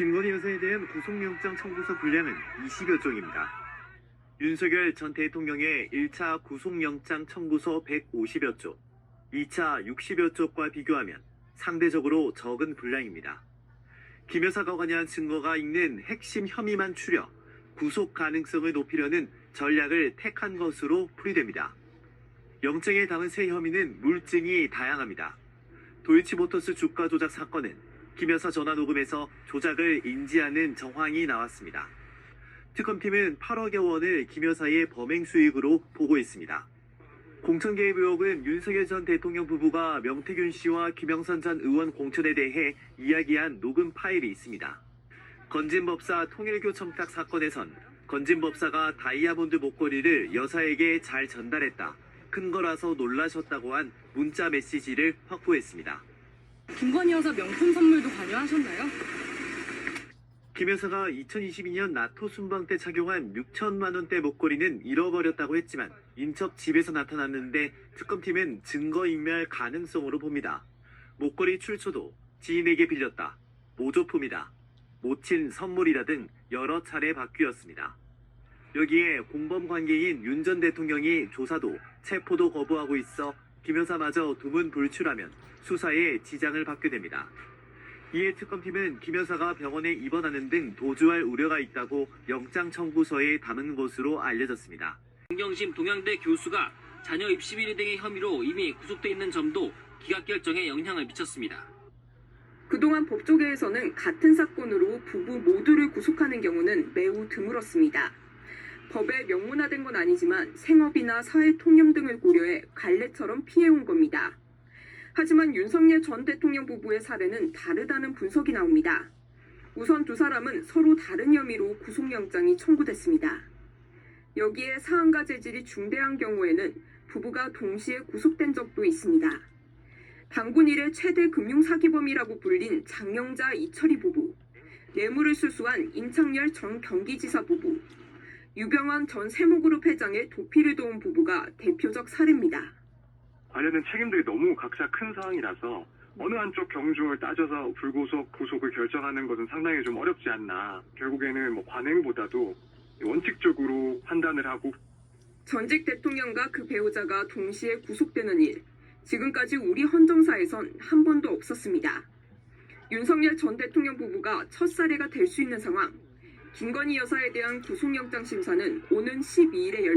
김건희 여사에 대한 구속영장 청구서 분량은 20여 쪽입니다. 윤석열 전 대통령의 1차 구속영장 청구서 150여 쪽, 2차 60여 쪽과 비교하면 상대적으로 적은 분량입니다. 김 여사가 관여한 증거가 있는 핵심 혐의만 추려 구속 가능성을 높이려는 전략을 택한 것으로 풀이됩니다. 영장에 담은 세 혐의는 물증이 다양합니다. 도이치모터스 주가 조작 사건은 김 여사 전화 녹음에서 조작을 인지하는 정황이 나왔습니다. 특검팀은 8억여 원을 김 여사의 범행 수익으로 보고 있습니다. 공천 개입 의혹은 윤석열 전 대통령 부부가 명태균 씨와 김영선 전 의원 공천에 대해 이야기한 녹음 파일이 있습니다. 건진법사 통일교 청탁 사건에선 건진법사가 다이아몬드 목걸이를 여사에게 잘 전달했다. 큰 거라서 놀라셨다고 한 문자 메시지를 확보했습니다. 김건희 여사 명품 선물도 관여하셨나요? 김 여사가 2022년 나토 순방 때 착용한 6천만 원대 목걸이는 잃어버렸다고 했지만 인척 집에서 나타났는데 특검팀은 증거인멸 가능성으로 봅니다. 목걸이 출처도 지인에게 빌렸다. 모조품이다. 모친 선물이다 등 여러 차례 바뀌었습니다. 여기에 공범 관계인 윤 전 대통령이 조사도 체포도 거부하고 있어 김 여사마저 두문불출하면 수사에 지장을 받게 됩니다. 이에 특검팀은 김 여사가 병원에 입원하는 등 도주할 우려가 있다고 영장 청구서에 담은 것으로 알려졌습니다. 정경심 동양대 교수가 자녀 입시 비리 등의 혐의로 이미 구속돼 있는 점도 기각 결정에 영향을 미쳤습니다. 그동안 법조계에서는 같은 사건으로 부부 모두를 구속하는 경우는 매우 드물었습니다. 법에 명문화된 건 아니지만 생업이나 사회 통념 등을 고려해 갈래처럼 피해온 겁니다. 하지만 윤석열 전 대통령 부부의 사례는 다르다는 분석이 나옵니다. 우선 두 사람은 서로 다른 혐의로 구속영장이 청구됐습니다. 여기에 사안과 재질이 중대한 경우에는 부부가 동시에 구속된 적도 있습니다. 당군 일의 최대 금융 사기범이라고 불린 장영자 이철희 부부, 뇌물을 수수한 임창열 전 경기지사 부부, 유병환 전 세모그룹 회장의 도피를 도운 부부가 대표적 사례입니다. 관련된 책임들이 너무 각자 큰 사항이라서 어느 한쪽 경중을 따져서 불구속, 구속을 결정하는 것은 상당히 좀 어렵지 않나. 결국에는 뭐 관행보다도 원칙적으로 판단을 하고 전직 대통령과 그 배우자가 동시에 구속되는 일, 지금까지 우리 헌정사에선 한 번도 없었습니다. 윤석열 전 대통령 부부가 첫 사례가 될 수 있는 상황, 김건희 여사에 대한 구속영장 심사는 오는 12일에 열립니다.